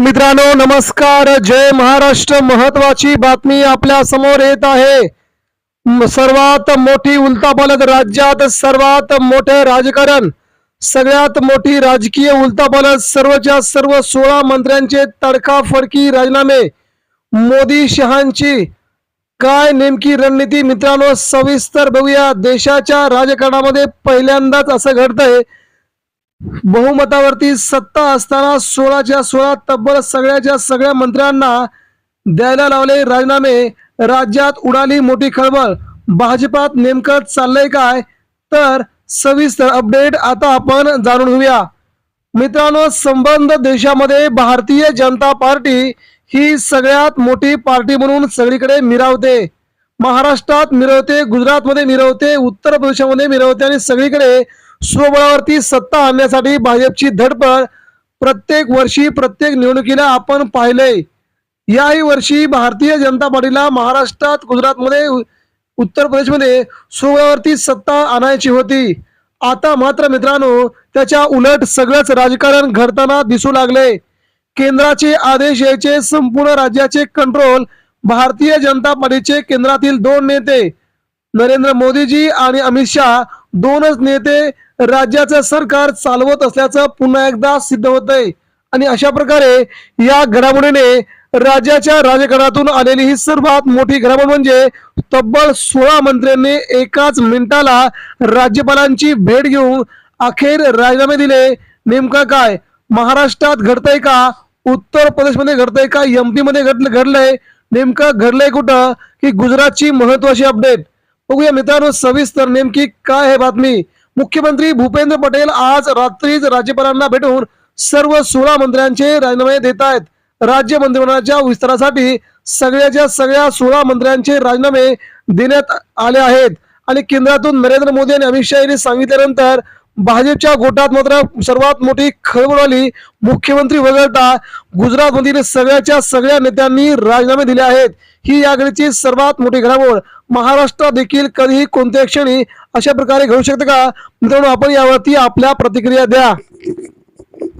मित्रांनो नमस्कार. जय महाराष्ट्र. महत्वाची बातमी आपल्यासमोर येत आहे. सर्वात मोठी उलतापालत राज्यात सर्वात मोठे राजकारण सगळ्यात मोठी राजकीय उलतापालत सर्वच्या सर्व सोळा मंत्र्यांचे तडकाफडकी राजीनामे. मोदी शहांची काय नेमकी रणनीती? मित्रांनो सविस्तर बघूया. देशाच्या राजकारणामध्ये पहिल्यांदाच असं घडतंय. बहुमतावरती सत्ता असताना सोळाच्या सोळा तब्बल सगळ्याच्या सगळ्या मंत्र्यांना द्यायला लावले राजीनामे. राज्यात उडाली मोठी खळबळ. भाजपात नेमकं चाललंय काय? तर सविस्तर अपडेट आता आपण जाणून घेऊया. मित्रांनो संबंध देशामध्ये भारतीय जनता पार्टी ही सगळ्यात मोठी पार्टी म्हणून सगळीकडे मिरावते. महाराष्ट्रात मिरवते गुजरातमध्ये मिरवते उत्तर प्रदेशामध्ये मिरवते आणि सगळीकडे स्वबळावरती सत्ता आणण्यासाठी भाजपची धडपड प्रत्येक वर्षी प्रत्येक निवडणुकीला आपण पाहिलंय. याही वर्षी भारतीय जनता पार्टीला महाराष्ट्रात गुजरातमध्ये उत्तर प्रदेशमध्ये स्वबळावरती सत्ता आणायची होती. आता मात्र मित्रांनो त्याच्या उलट सगळंच राजकारण घडताना दिसू लागले केंद्राचे आदेश यायचे संपूर्ण राज्याचे कंट्रोल भारतीय जनता पार्टीचे केंद्रातील दोन नेते नरेंद्र मोदीजी आणि अमित शहा दोनच नेते राज्याचं सरकार चालवत असल्याचं पुन्हा एकदा सिद्ध होतंय. आणि अशा प्रकारे या घडामोडीने राज्याच्या राजकारणातून आलेली ही सर्वात मोठी घडामोड म्हणजे तब्बल सोळा मंत्र्यांनी एकाच मिनिटाला राज्यपालांची भेट घेऊन अखेर राजीनामे दिले. नेमकं काय? महाराष्ट्रात घडतंय का? उत्तर प्रदेशमध्ये घडतंय का? एमपी मध्ये घडलं घडलंय? नेमकं घडलंय कुठं? की गुजरातची महत्वाची अपडेट बघूया मित्रांनो सविस्तर नेमकी काय आहे बातमी. मुख्यमंत्री भूपेंद्र पटेल आज रात्रीच राज्यपालांना भेटून सर्व सोळा मंत्र्यांचे राजीनामे देत आहेत. राज्य मंत्रिमंडळाच्या विस्तारासाठी सगळ्याच्या सगळ्या सोळा मंत्र्यांचे राजीनामे देण्यात आले आहेत. आणि केंद्रातून नरेंद्र मोदी आणि अमित शहा यांनी सांगितल्यानंतर भाजपच्या गोटात मात्र सर्वात मोठी खळबळ आली. मुख्यमंत्री वगळता गुजरातमधील सगळ्याच्या सगळ्या नेत्यांनी राजीनामे दिले आहेत. ही याकडची सर्वात मोठी घडामोड. महाराष्ट्रात देखील कधीही कोणत्या क्षणी अशा प्रकारे घडू शकते का? मित्रांनो आपण यावरती आपल्या प्रतिक्रिया द्या.